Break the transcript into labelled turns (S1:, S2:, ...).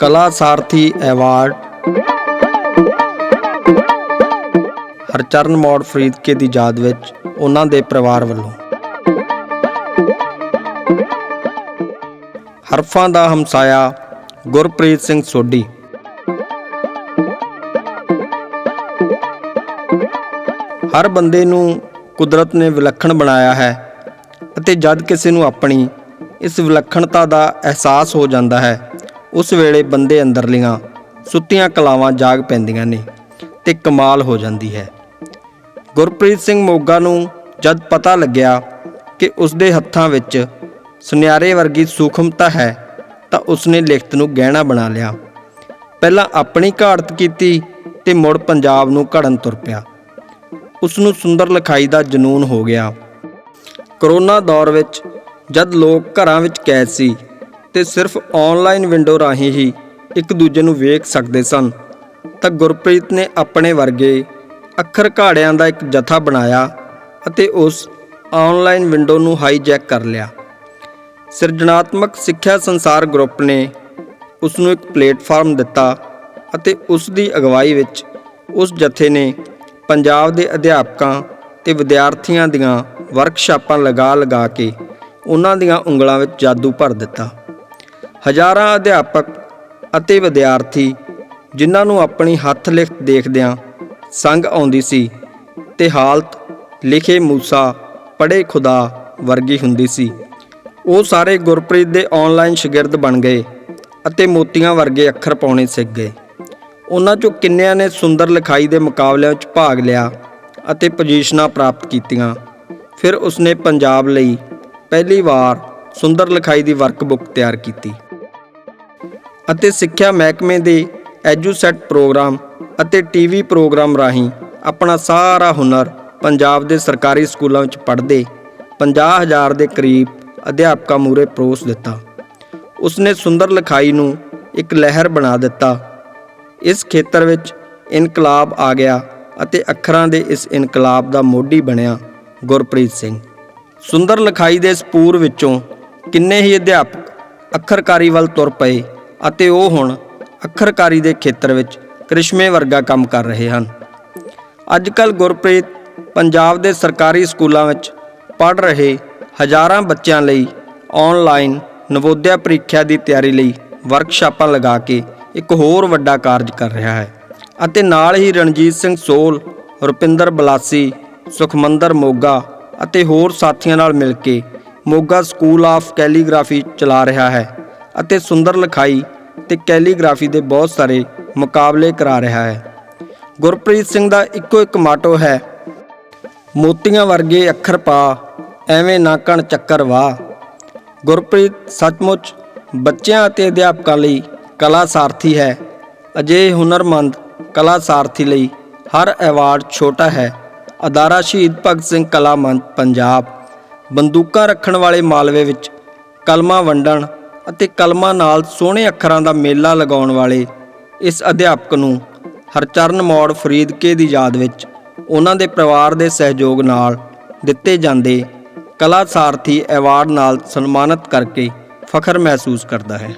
S1: ਕਲਾ ਸਾਰਥੀ ਐਵਾਰਡ। ਹਰਚਰਨ ਮੋੜ ਫਰੀਦਕੇ ਦੀ ਯਾਦ ਵਿੱਚ ਉਹਨਾਂ ਦੇ ਪਰਿਵਾਰ ਵੱਲੋਂ। ਹਰਫਾਂ ਦਾ ਹਮਸਾਇਆ ਗੁਰਪ੍ਰੀਤ ਸਿੰਘ ਸੋਢੀ। ਹਰ ਬੰਦੇ ਨੂੰ ਕੁਦਰਤ ਨੇ ਵਿਲੱਖਣ ਬਣਾਇਆ ਹੈ ਅਤੇ ਜਦ ਕਿਸੇ ਨੂੰ ਆਪਣੀ ਇਸ ਵਿਲੱਖਣਤਾ ਦਾ ਅਹਿਸਾਸ ਹੋ ਜਾਂਦਾ ਹੈ ਉਸ ਵੇਲੇ ਬੰਦੇ ਅੰਦਰਲੀਆਂ ਸੁੱਤੀਆਂ ਕਲਾਵਾਂ ਜਾਗ ਪੈਂਦੀਆਂ ਨੇ ਤੇ ਕਮਾਲ ਹੋ ਜਾਂਦੀ ਹੈ। ਗੁਰਪ੍ਰੀਤ ਸਿੰਘ ਮੋਗਾ ਨੂੰ ਜਦ ਪਤਾ ਲੱਗਿਆ ਕਿ ਉਸ ਦੇ ਹੱਥਾਂ ਵਿੱਚ ਸੁਨਿਆਰੇ ਵਰਗੀ ਸੂਖਮਤਾ ਹੈ, ਤਾਂ ਉਸਨੇ ਲਿਖਤ ਨੂੰ ਗਹਿਣਾ ਬਣਾ ਲਿਆ। ਪਹਿਲਾਂ ਆਪਣੀ ਘਾੜਤ ਕੀਤੀ ਤੇ ਮੁੜ ਪੰਜਾਬ ਨੂੰ ਘੜਨ ਤੁਰ ਪਿਆ। ਉਸ ਨੂੰ ਸੁੰਦਰ ਲਿਖਾਈ ਦਾ ਜਨੂਨ ਹੋ ਗਿਆ। ਕਰੋਨਾ ਦੌਰ ਵਿੱਚ ਜਦ ਲੋਕ ਘਰਾਂ ਵਿੱਚ ਕੈਦ ਸੀ ਤੇ ਸਿਰਫ ਆਨਲਾਈਨ ਵਿੰਡੋ ਰਾਹੀਂ ਹੀ ਇੱਕ ਦੂਜੇ ਨੂੰ ਵੇਖ ਸਕਦੇ ਸਨ। ਤਾਂ ਗੁਰਪ੍ਰੀਤ ਨੇ ਆਪਣੇ ਵਰਗੇ ਅੱਖਰ ਘਾੜਿਆਂ ਦਾ ਇੱਕ ਜਥਾ ਬਣਾਇਆ ਅਤੇ ਉਸ ਆਨਲਾਈਨ ਵਿੰਡੋ ਨੂੰ ਹਾਈਜੈਕ ਕਰ ਲਿਆ। ਸਿਰਜਣਾਤਮਕ ਸਿੱਖਿਆ ਸੰਸਾਰ ਗਰੁੱਪ ਨੇ ਉਸ ਨੂੰ ਇੱਕ ਪਲੇਟਫਾਰਮ ਦਿੱਤਾ ਅਤੇ ਉਸ ਦੀ ਅਗਵਾਈ ਵਿੱਚ ਉਸ ਜਥੇ ਨੇ ਪੰਜਾਬ ਦੇ ਅਧਿਆਪਕਾਂ ਤੇ ਵਿਦਿਆਰਥੀਆਂ ਦੀਆਂ ਵਰਕਸ਼ਾਪਾਂ ਲਗਾ ਲਗਾ ਕੇ ਉਹਨਾਂ ਦੀਆਂ ਉਂਗਲਾਂ ਵਿੱਚ ਜਾਦੂ ਭਰ ਦਿੱਤਾ। ਹਜ਼ਾਰਾਂ ਅਧਿਆਪਕ ਅਤੇ ਵਿਦਿਆਰਥੀ ਜਿਨ੍ਹਾਂ ਨੂੰ ਆਪਣੀ ਹੱਥ ਲਿਖਤ ਦੇਖਦਿਆਂ ਸੰਗ ਆਉਂਦੀ ਸੀ ਤੇ ਹਾਲਤ ਲਿਖੇ ਮੂਸਾ ਪੜੇ ਖੁਦਾ ਵਰਗੀ ਹੁੰਦੀ ਸੀ। ਉਹ ਸਾਰੇ ਗੁਰਪ੍ਰੀਤ ਦੇ ਆਨਲਾਈਨ ਸ਼ਾਗਿਰਦ ਬਣ ਗਏ ਅਤੇ ਮੋਤੀਆਂ ਵਰਗੇ ਅੱਖਰ ਪਾਉਣੇ ਸਿੱਖ ਗਏ। ਉਹਨਾਂ ਚੋਂ ਕਿੰਨਿਆਂ ਨੇ ਸੁੰਦਰ ਲਿਖਾਈ ਦੇ ਮੁਕਾਬਲਿਆਂ ਵਿੱਚ ਭਾਗ ਲਿਆ ਅਤੇ ਪੋਜੀਸ਼ਨਾਂ ਪ੍ਰਾਪਤ ਕੀਤੀਆਂ। ਫਿਰ ਉਸਨੇ ਪੰਜਾਬ ਲਈ ਪਹਿਲੀ ਵਾਰ ਸੁੰਦਰ ਲਿਖਾਈ ਦੀ ਵਰਕਬੁੱਕ ਤਿਆਰ ਕੀਤੀ। ਅਤੇ ਸਿੱਖਿਆ ਮਹਿਕਮੇ ਦੇ ਐਜੂਸੈਟ ਪ੍ਰੋਗਰਾਮ ਅਤੇ ਟੀਵੀ ਪ੍ਰੋਗਰਾਮ ਰਾਹੀਂ ਆਪਣਾ ਸਾਰਾ ਹੁਨਰ ਪੰਜਾਬ ਦੇ ਸਰਕਾਰੀ ਸਕੂਲਾਂ ਵਿੱਚ ਪੜ੍ਹਦੇ 50000 ਦੇ ਕਰੀਬ ਅਧਿਆਪਕਾਂ ਮੂਰੇ ਪਰੋਸ ਦਿੱਤਾ। ਉਸਨੇ ਸੁੰਦਰ ਲਿਖਾਈ ਨੂੰ ਇੱਕ ਲਹਿਰ ਬਣਾ ਦਿੱਤਾ। ਇਸ ਖੇਤਰ ਵਿੱਚ ਇਨਕਲਾਬ ਆ ਗਿਆ ਅਤੇ ਅੱਖਰਾਂ ਦੇ ਇਸ ਇਨਕਲਾਬ ਦਾ ਮੋਢੀ ਬਣਿਆ ਗੁਰਪ੍ਰੀਤ ਸਿੰਘ। ਸੁੰਦਰ ਲਿਖਾਈ ਦੇ ਇਸ ਪੂਰ ਵਿੱਚੋਂ ਕਿੰਨੇ ਹੀ ਅਧਿਆਪਕ ਅੱਖਰਕਾਰੀ ਵੱਲ ਤੁਰ ਪਏ ਅਤੇ ਉਹ ਹੁਣ ਅੱਖਰਕਾਰੀ ਦੇ ਖੇਤਰ ਵਿੱਚ ਕ੍ਰਿਸ਼ਮੇ ਵਰਗਾ ਕੰਮ ਕਰ ਰਹੇ ਹਨ। ਅੱਜ ਕੱਲ ਗੁਰਪ੍ਰੀਤ ਪੰਜਾਬ ਦੇ ਸਰਕਾਰੀ ਸਕੂਲਾਂ ਵਿੱਚ ਪੜ੍ਹ ਰਹੇ ਹਜ਼ਾਰਾਂ ਬੱਚਿਆਂ ਲਈ ਆਨਲਾਈਨ ਨਵੋਦਿਆ ਪ੍ਰੀਖਿਆ ਦੀ ਤਿਆਰੀ ਲਈ ਵਰਕਸ਼ਾਪਾਂ ਲਗਾ ਕੇ ਇੱਕ ਹੋਰ ਵੱਡਾ ਕਾਰਜ ਕਰ ਰਿਹਾ ਹੈ ਅਤੇ ਨਾਲ ਹੀ ਰਣਜੀਤ ਸਿੰਘ ਸੋਲ, ਰੁਪਿੰਦਰ ਬਲਾਸੀ, ਸੁਖਮੰਦਰ ਮੋਗਾ ਅਤੇ ਹੋਰ ਸਾਥੀਆਂ ਨਾਲ ਮਿਲ ਕੇ ਮੋਗਾ ਸਕੂਲ ਆਫ ਕੈਲੀਗ੍ਰਾਫੀ ਚਲਾ ਰਿਹਾ ਹੈ। ਅਤੇ ਸੁੰਦਰ ਲਿਖਾਈ ਤੇ ਕੈਲੀਗ੍ਰਾਫੀ ਦੇ ਬਹੁਤ ਸਾਰੇ ਮੁਕਾਬਲੇ ਕਰਾ ਰਿਹਾ ਹੈ। ਗੁਰਪ੍ਰੀਤ ਸਿੰਘ ਦਾ ਇੱਕੋ ਇੱਕ ਮਾਟੋ ਹੈ, ਮੋਤੀਆਂ ਵਰਗੇ ਅੱਖਰ ਪਾ, ਐਵੇਂ ਨਾ ਕਣ ਚੱਕਰ ਵਾ ਗੁਰਪ੍ਰੀਤ ਸੱਚਮੁੱਚ ਬੱਚਿਆਂ ਅਤੇ ਅਧਿਆਪਕਾਂ ਲਈ ਕਲਾ ਸਾਰਥੀ ਹੈ। ਅਜੇ ਹੁਨਰਮੰਦ ਕਲਾ ਸਾਰਥੀ ਲਈ ਹਰ ਐਵਾਰਡ ਛੋਟਾ ਹੈ। ਅਦਾਰਾ ਸ਼ਹੀਦ ਭਗਤ ਸਿੰਘ ਕਲਾ ਮੰਚ, ਪੰਜਾਬ। ਬੰਦੂਕਾਂ ਰੱਖਣ ਵਾਲੇ ਮਾਲਵੇ ਵਿੱਚ ਕਲਮਾਂ ਵੰਡਣ ਅਤੇ ਕਲਮਾਂ ਨਾਲ ਸੋਹਣੇ ਅੱਖਰਾਂ ਦਾ ਮੇਲਾ ਲਗਾਉਣ ਵਾਲੇ ਇਸ ਅਧਿਆਪਕ ਨੂੰ ਹਰਚਰਨ ਮੋੜ ਫਰੀਦਕੇ ਦੀ ਯਾਦ ਵਿੱਚ ਉਹਨਾਂ ਦੇ ਪਰਿਵਾਰ ਦੇ ਸਹਿਯੋਗ ਨਾਲ ਦਿੱਤੇ ਜਾਂਦੇ ਕਲਾ ਸਾਰਥੀ ਐਵਾਰਡ ਨਾਲ ਸਨਮਾਨਿਤ ਕਰਕੇ ਫਖਰ ਮਹਿਸੂਸ ਕਰਦਾ ਹੈ।